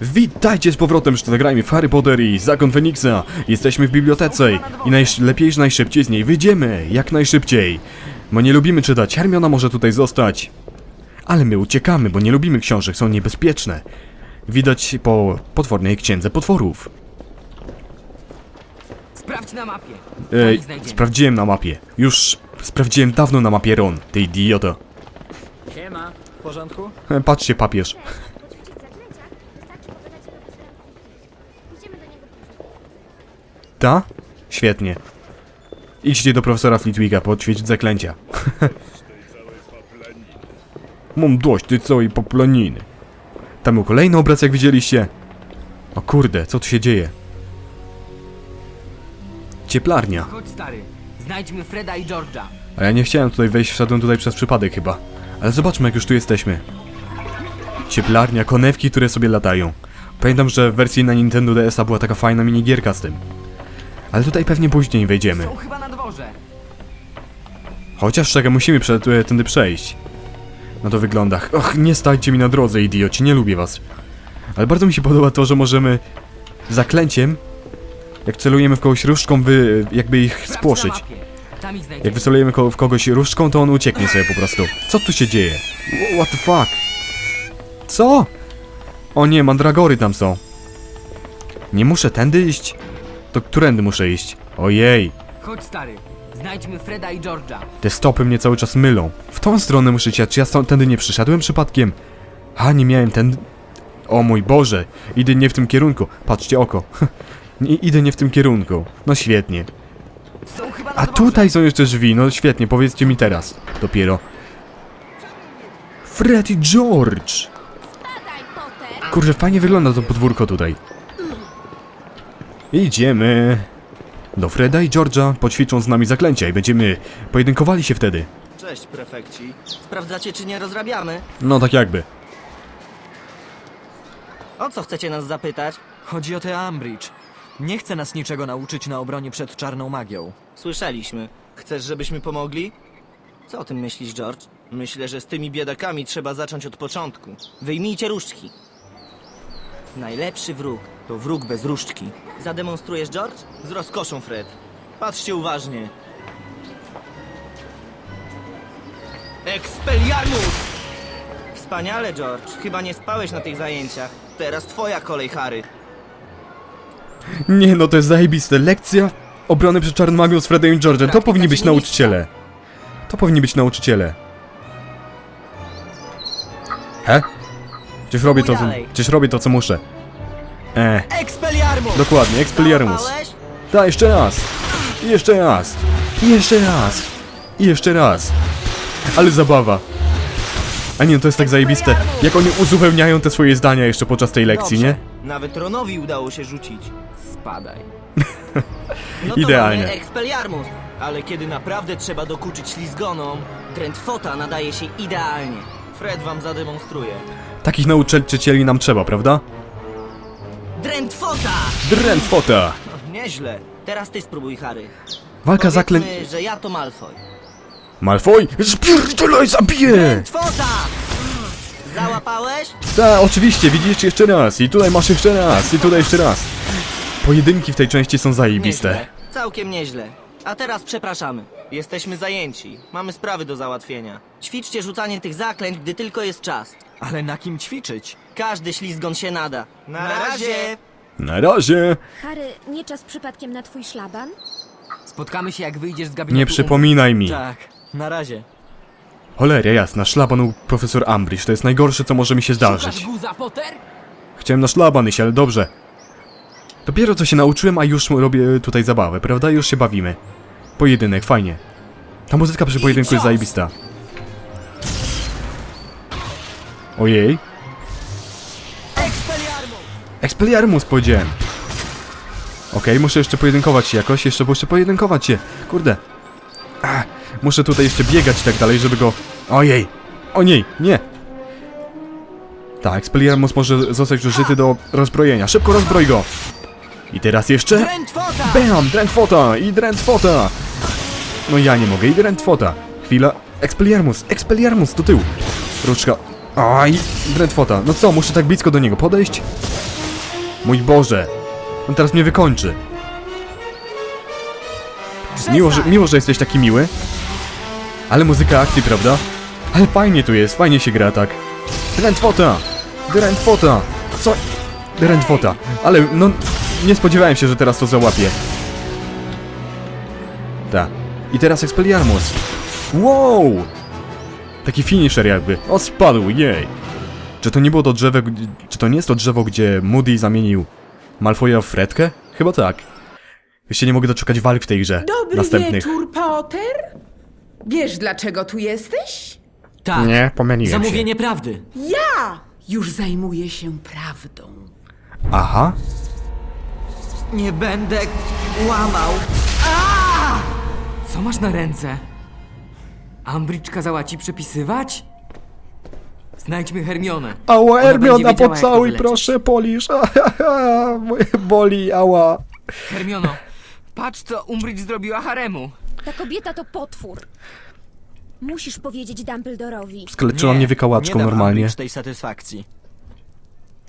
Witajcie z powrotem, że zagrajmy w Harry Potter i Zakon Feniksa. Jesteśmy w bibliotece i najlepiej, że najszybciej z niej wyjdziemy, jak najszybciej. Bo nie lubimy czytać, Hermiona może tutaj zostać. Ale my uciekamy, bo nie lubimy książek, są niebezpieczne. Widać po potwornej księdze potworów. Sprawdź na mapie. Ej, sprawdziłem na mapie. Już sprawdziłem dawno na mapie Ron, ty idioto. Siema. W porządku? E, Patrzcie, papież. poćwiczyć zaklęcia, wystarczy pogadać z profesorem Flitwichem. Idziemy do niego później. Ta? Świetnie. Idźcie do profesora Flitwicka poćwiczyć zaklęcia. Mam dość tej całej poplaniny. Tam był kolejny obraz, jak widzieliście. O kurde, co tu się dzieje? Cieplarnia. Chodź stary. Znajdźmy Freda i George'a. A ja nie chciałem tutaj wejść, wszedłem tutaj przez przypadek chyba. Ale zobaczmy, jak już tu jesteśmy. Cieplarnia, konewki, które sobie latają. Pamiętam, że w wersji na Nintendo DS-a była taka fajna minigierka z tym. Ale tutaj pewnie później wejdziemy. Są chyba na dworze. Chociaż czekaj, musimy prze, tu- tędy przejść. No to wygląda. Och, nie stajcie mi na drodze, idioci, nie lubię was. Ale bardzo mi się podoba to, że możemy zaklęciem, jak celujemy w kogoś różdżką, wy, jakby ich Sprawdź spłoszyć. na mapie. Tam ich Jak wycelujemy ko w kogoś różdżką, to on ucieknie sobie po prostu. Co tu się dzieje? Wh- What the fuck? Co? O nie, mandragory tam są. Nie muszę tędy iść? To którędy muszę iść? Ojej, Chodź stary. Znajdźmy Freda i George'a. te stopy mnie cały czas mylą. W tą stronę muszę iść, a czy ja stąd tędy nie przyszedłem przypadkiem? A, nie miałem tędy... O mój Boże, idę nie w tym kierunku. Patrzcie oko. nie, idę nie w tym kierunku. No świetnie. Są chyba na A dworze. tutaj są jeszcze drzwi, no świetnie, powiedzcie mi teraz. Dopiero. Fred i George! Kurczę, fajnie wygląda to podwórko tutaj. Idziemy. Do Freda i George'a poćwiczą z nami zaklęcia i będziemy pojedynkowali się wtedy. Cześć, prefekci. Sprawdzacie, czy nie rozrabiamy? No tak jakby. O co chcecie nas zapytać? Chodzi o te Ambridge. Nie chce nas niczego nauczyć na obronie przed czarną magią. Słyszeliśmy. Chcesz, żebyśmy pomogli? Co o tym myślisz, George? Myślę, że z tymi biedakami trzeba zacząć od początku. Wyjmijcie różdżki. Najlepszy wróg to wróg bez różdżki. Zademonstrujesz, George? Z rozkoszą, Fred. Patrzcie uważnie. Expelliarmus! Wspaniale, George. Chyba nie spałeś na tych zajęciach. Teraz twoja kolej, Harry. Nie no, to jest zajebiste. Lekcja obrony przed czarną magią z Fredem i George'em. To Praktyka powinni być nauczyciele. To powinni być nauczyciele. He? Przecież robię to, co, dalej. przecież robię to, co muszę. E, Expelliarmus! dokładnie, Expelliarmus. Załapałeś? Da, jeszcze raz. I jeszcze raz. I jeszcze raz. I jeszcze raz. Ale zabawa. A nie, to jest tak zajebiste. Jak oni uzupełniają te swoje zdania jeszcze podczas tej lekcji, nie? Nawet Ronowi udało się rzucić. Spadaj. No to Idealnie. mamy Expelliarmus. Ale kiedy naprawdę trzeba dokuczyć ślizgonom, Drentfota nadaje się idealnie. Fred wam zademonstruje. Takich nauczycieli nam trzeba, prawda? Drentfota! No, Nieźle. Teraz ty spróbuj, Harry. Walka zaklę... Że ja to Malfoy. Malfoy! Spierdolaj, zabiję! Drentfota! Załapałeś? Ta, oczywiście, widzisz jeszcze raz. I tutaj masz jeszcze raz. I tutaj jeszcze raz. Pojedynki w tej części są zajebiste. Nieźle. Całkiem nieźle. A teraz przepraszamy. Jesteśmy zajęci. Mamy sprawy do załatwienia. Ćwiczcie rzucanie tych zaklęć, gdy tylko jest czas. Ale na kim ćwiczyć? Każdy ślizgon się nada. Na razie! Na razie! Harry, nie czas przypadkiem na twój szlaban? Spotkamy się jak wyjdziesz z gabinetu. Nie przypominaj mi. Tak, na razie. Choleria jasna, szlaban u profesor Ambridge. To jest najgorsze, co może mi się Szukasz zdarzyć. guza, Potter? Chciałem na szlaban iść, ale dobrze. Dopiero co się nauczyłem, a już robię tutaj zabawę, prawda? Już się bawimy. Pojedynek, fajnie. Ta muzyka przy pojedynku jest zajebista. Ojej. Expelliarmus powiedziałem. Okej, muszę jeszcze pojedynkować się jakoś, jeszcze muszę pojedynkować się. Kurde. Ach, muszę tutaj jeszcze biegać i tak dalej, żeby go... Ojej. O nie, nie. Tak, Expelliarmus może zostać użyty do rozbrojenia. Szybko rozbroj go! I teraz jeszcze... Bam! Drentfota! I Drentfota! No ja nie mogę, i Drentfota. Chwila. Expelliarmus! Expelliarmus do tyłu! Ruczka. Aj! Drentfota. No co, muszę tak blisko do niego podejść? Mój Boże. On teraz mnie wykończy. Miło że, miło, że jesteś taki miły. Ale muzyka akcji, prawda? Ale fajnie tu jest, fajnie się gra tak. Drętwota! Drętwota! Co? Drętwota. Ale no, nie spodziewałem się, że teraz to załapię. Ta. I teraz Expelliarmus. Wow! Taki finisher jakby. O, spadł, jej. Czy to nie było to drzewo, czy to nie jest to drzewo, gdzie Moody zamienił Malfoya w Fredkę? Chyba tak. Jeszcze nie mogę doczekać walk w tej grze. Dobry Następnych. wieczór, Potter. Wiesz, dlaczego tu jesteś? Tak. Nie, pomyliłem Zamówienie się. prawdy. Ja już zajmuję się prawdą. Aha. Nie będę łamał. Co masz na ręce? Umbridge kazała ci przepisywać? Znajdźmy Hermionę. Ała, Ona będzie Hermiona, wiedziała, jak to pocałuj, proszę, polisz. Moje boli, ała. Hermiono, patrz co Umbridge zrobiła Haremu. Ta kobieta to potwór. Musisz powiedzieć Dumbledorowi. Skleczyła mnie wykałaczką nie dam normalnie. Umbridge tej satysfakcji.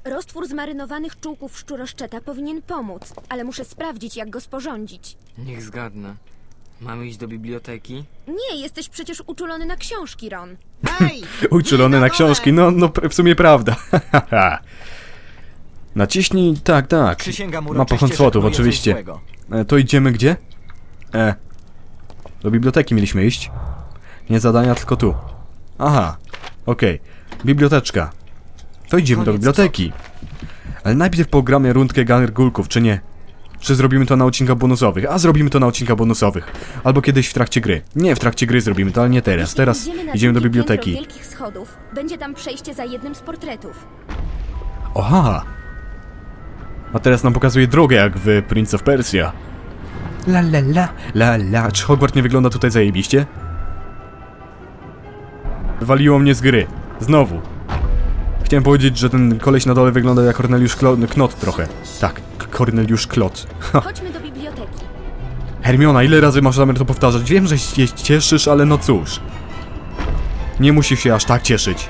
Roztwór zmarynowanych czółków szczuroszczeta powinien pomóc, ale muszę sprawdzić, jak go sporządzić. Niech zgadnę. Mamy iść do biblioteki? Nie, jesteś przecież uczulony na książki, Ron. Hej! Uczulony na książki, no, no w sumie prawda. Naciśnij, tak, tak. Przysięgam Mapa uroczyście, że coś oczywiście. złego. E, to idziemy gdzie? E. Do biblioteki mieliśmy iść. Nie zadania, tylko tu. Aha. Okej. Biblioteczka. To idziemy do Koniec biblioteki. Ale najpierw pogramy rundkę gargulków, czy nie? Czy zrobimy to na odcinkach bonusowych? A zrobimy to na odcinkach bonusowych. Albo kiedyś w trakcie gry. Nie, w trakcie gry zrobimy to, ale nie teraz. Jeśli Teraz idziemy na idziemy do drugie biblioteki. piętro wielkich schodów, będzie tam przejście za jednym z portretów. Oha! A teraz nam pokazuje drogę jak w Prince of Persia. La la la, la la. Czy Hogwart nie wygląda tutaj zajebiście? Wywaliło mnie z gry. Znowu. Chciałem powiedzieć, że ten koleś na dole wygląda jak Corneliusz Klo- Knot trochę. Tak, Corneliusz Klot. Ha. Chodźmy do biblioteki. Hermiona, ile razy masz zamiar to powtarzać? Wiem, że się cieszysz, ale no cóż. Nie musisz się aż tak cieszyć.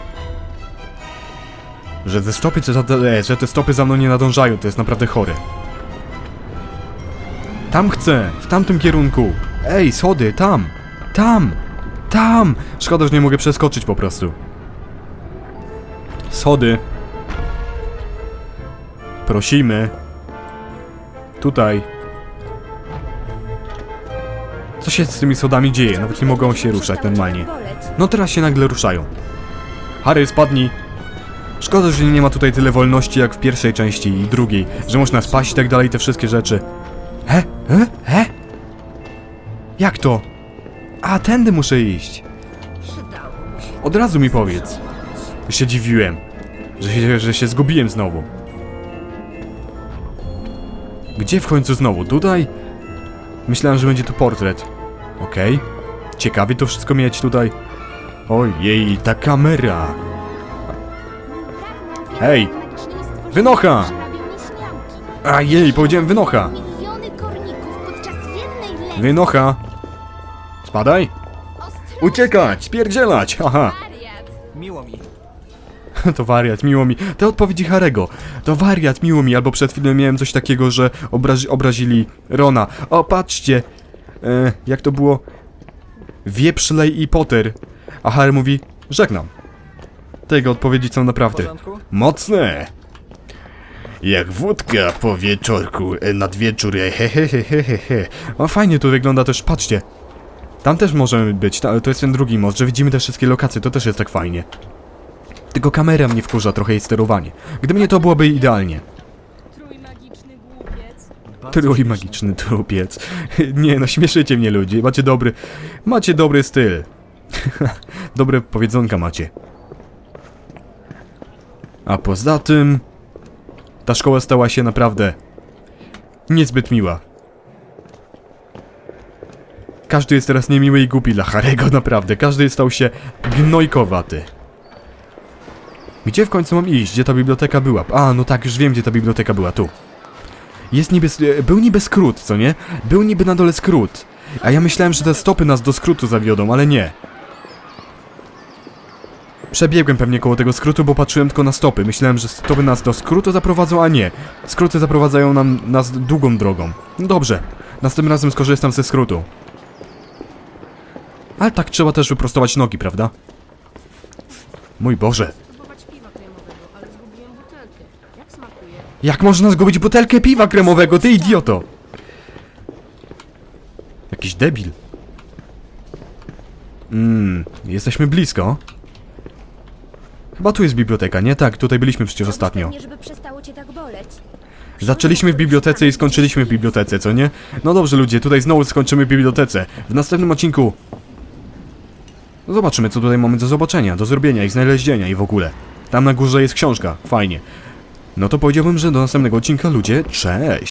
Że te stopy, za- e, że te stopy za mną nie nadążają, to jest naprawdę chore. Tam chcę, w tamtym kierunku. Ej, schody, tam, tam, tam. Szkoda, że nie mogę przeskoczyć po prostu. Schody. Prosimy. Tutaj. Co się z tymi schodami dzieje? Nawet nie mogą się ruszać normalnie. No teraz się nagle ruszają. Harry, spadnij. Szkoda, że nie ma tutaj tyle wolności jak w pierwszej części i drugiej, że można spaść i tak dalej, te wszystkie rzeczy. He? He? He? Jak to? A, tędy muszę iść. Od razu mi powiedz. Już się dziwiłem, że się, że się zgubiłem znowu. Gdzie w końcu znowu? Tutaj? Myślałem, że będzie tu portret. Okej. Ciekawie to wszystko mieć tutaj. Ojej, ta kamera. Hej, wynocha! A jej, powiedziałem wynocha. Wynocha. Spadaj. Uciekać, spierdzielać, haha. To wariat, miło mi. Te odpowiedzi Harego. To wariat, miło mi. Albo przed chwilą miałem coś takiego, że obrazi obrazili Rona. O, patrzcie. E, jak to było? Wieprz, i Potter. A Harry mówi, żegnam. Tego odpowiedzi są naprawdę mocne. Jak wódka po wieczorku, e, nad wieczór, e, he, he, he, he, he, he. O, fajnie to wygląda też, patrzcie. Tam też możemy być, ta, to jest ten drugi most, że widzimy te wszystkie lokacje, to też jest tak fajnie. Tylko kamera mnie wkurza trochę i sterowanie. Gdyby nie to byłoby idealnie. Trój magiczny trupiec. Nie no, śmieszycie mnie ludzie, macie dobry... Macie dobry styl. Dobre powiedzonka macie. A poza tym... Ta szkoła stała się naprawdę... Niezbyt miła. Każdy jest teraz niemiły i głupi dla Harego, naprawdę. Każdy stał się gnojkowaty. Gdzie w końcu mam iść? Gdzie ta biblioteka była? A, no tak, już wiem, gdzie ta biblioteka była, tu. Jest niby... e, Był niby skrót, co nie? Był niby na dole skrót. A ja myślałem, że te stopy nas do skrótu zawiodą, ale nie. Przebiegłem pewnie koło tego skrótu, bo patrzyłem tylko na stopy. Myślałem, że stopy nas do skrótu zaprowadzą, a nie. Skróty zaprowadzają nam, nas długą drogą. No dobrze, następnym razem skorzystam ze skrótu. Ale tak trzeba też wyprostować nogi, prawda? Mój Boże. Jak można zgubić butelkę piwa kremowego, ty idioto? Jakiś debil. Mmm, jesteśmy blisko. Chyba tu jest biblioteka, nie? Tak, tutaj byliśmy przecież ostatnio. Pewnie, żeby przestało cię tak boleć. Zaczęliśmy w bibliotece i skończyliśmy w bibliotece, co nie? No dobrze ludzie, tutaj znowu skończymy w bibliotece. W następnym odcinku... No zobaczymy, co tutaj mamy do zobaczenia, do zrobienia i znalezienia i w ogóle. Tam na górze jest książka, fajnie. No to powiedziałbym, że do następnego odcinka ludzie, cześć!